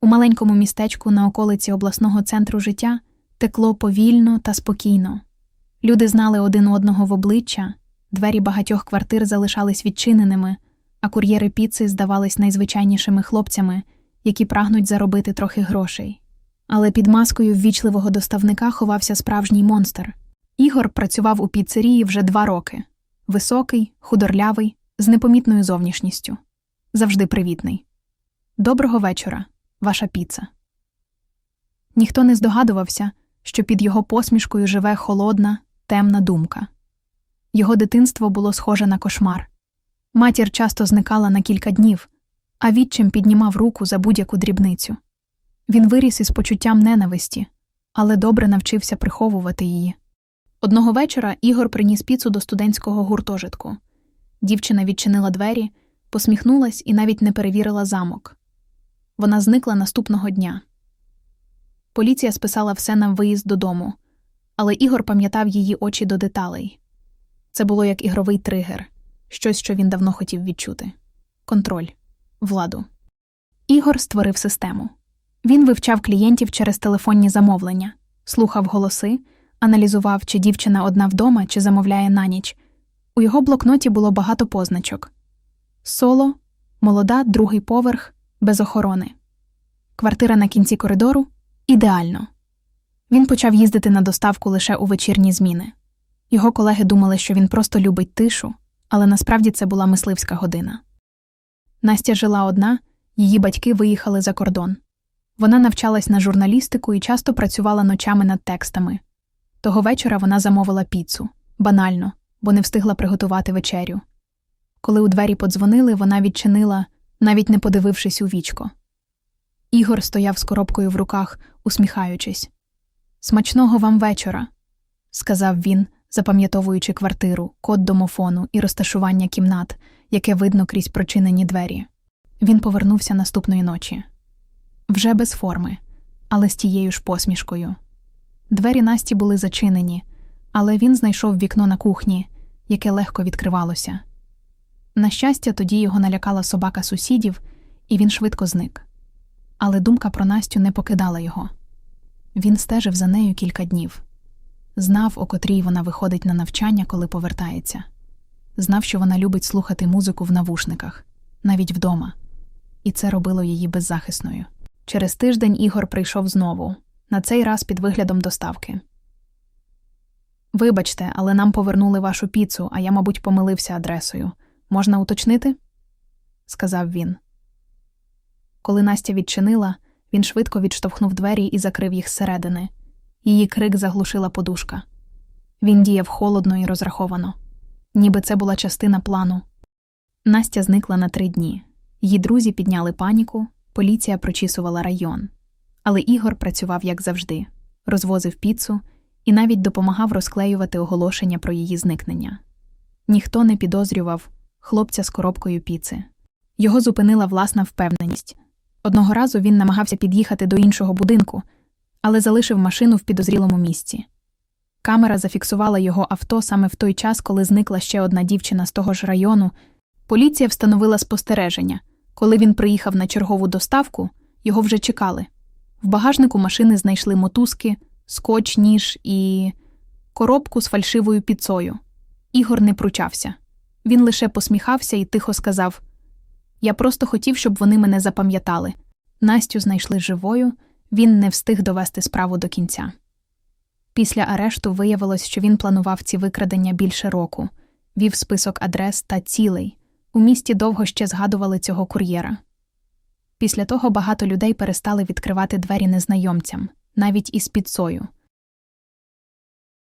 У маленькому містечку на околиці обласного центру життя текло повільно та спокійно. Люди знали один одного в обличчя, двері багатьох квартир залишались відчиненими, а кур'єри піци здавались найзвичайнішими хлопцями, які прагнуть заробити трохи грошей. Але під маскою ввічливого доставника ховався справжній монстр. Ігор працював у піцерії вже два роки високий, худорлявий, з непомітною зовнішністю. Завжди привітний. Доброго вечора, ваша піца. Ніхто не здогадувався, що під його посмішкою живе холодна, темна думка. Його дитинство було схоже на кошмар. Матір часто зникала на кілька днів, а відчим піднімав руку за будь-яку дрібницю. Він виріс із почуттям ненависті, але добре навчився приховувати її. Одного вечора Ігор приніс піцу до студентського гуртожитку. Дівчина відчинила двері, посміхнулась і навіть не перевірила замок. Вона зникла наступного дня. Поліція списала все на виїзд додому, але Ігор пам'ятав її очі до деталей. Це було як ігровий тригер, щось, що він давно хотів відчути контроль, владу. Ігор створив систему. Він вивчав клієнтів через телефонні замовлення, слухав голоси, аналізував, чи дівчина одна вдома, чи замовляє на ніч. У його блокноті було багато позначок: соло, молода, другий поверх, без охорони. Квартира на кінці коридору ідеально. Він почав їздити на доставку лише у вечірні зміни. Його колеги думали, що він просто любить тишу, але насправді це була мисливська година. Настя жила одна, її батьки виїхали за кордон. Вона навчалась на журналістику і часто працювала ночами над текстами. Того вечора вона замовила піцу банально, бо не встигла приготувати вечерю. Коли у двері подзвонили, вона відчинила, навіть не подивившись у вічко. Ігор стояв з коробкою в руках, усміхаючись. Смачного вам вечора, сказав він, запам'ятовуючи квартиру, код домофону і розташування кімнат, яке видно крізь прочинені двері. Він повернувся наступної ночі. Вже без форми, але з тією ж посмішкою. Двері Насті були зачинені, але він знайшов вікно на кухні, яке легко відкривалося. На щастя, тоді його налякала собака сусідів, і він швидко зник. Але думка про Настю не покидала його. Він стежив за нею кілька днів, знав, о котрій вона виходить на навчання, коли повертається, знав, що вона любить слухати музику в навушниках, навіть вдома, і це робило її беззахисною. Через тиждень Ігор прийшов знову, на цей раз під виглядом доставки. Вибачте, але нам повернули вашу піцу, а я, мабуть, помилився адресою. Можна уточнити? сказав він. Коли Настя відчинила, він швидко відштовхнув двері і закрив їх зсередини. Її крик заглушила подушка. Він діяв холодно і розраховано, ніби це була частина плану. Настя зникла на три дні. Її друзі підняли паніку, поліція прочісувала район. Але Ігор працював як завжди, розвозив піцу і навіть допомагав розклеювати оголошення про її зникнення. Ніхто не підозрював хлопця з коробкою піци. Його зупинила власна впевненість. Одного разу він намагався під'їхати до іншого будинку, але залишив машину в підозрілому місці. Камера зафіксувала його авто саме в той час, коли зникла ще одна дівчина з того ж району. Поліція встановила спостереження. Коли він приїхав на чергову доставку, його вже чекали. В багажнику машини знайшли мотузки, скотч, ніж і коробку з фальшивою піцою. Ігор не пручався. Він лише посміхався і тихо сказав: Я просто хотів, щоб вони мене запам'ятали. Настю знайшли живою, він не встиг довести справу до кінця. Після арешту виявилось, що він планував ці викрадення більше року, вів список адрес та цілей. У місті довго ще згадували цього кур'єра. Після того багато людей перестали відкривати двері незнайомцям, навіть із піцою,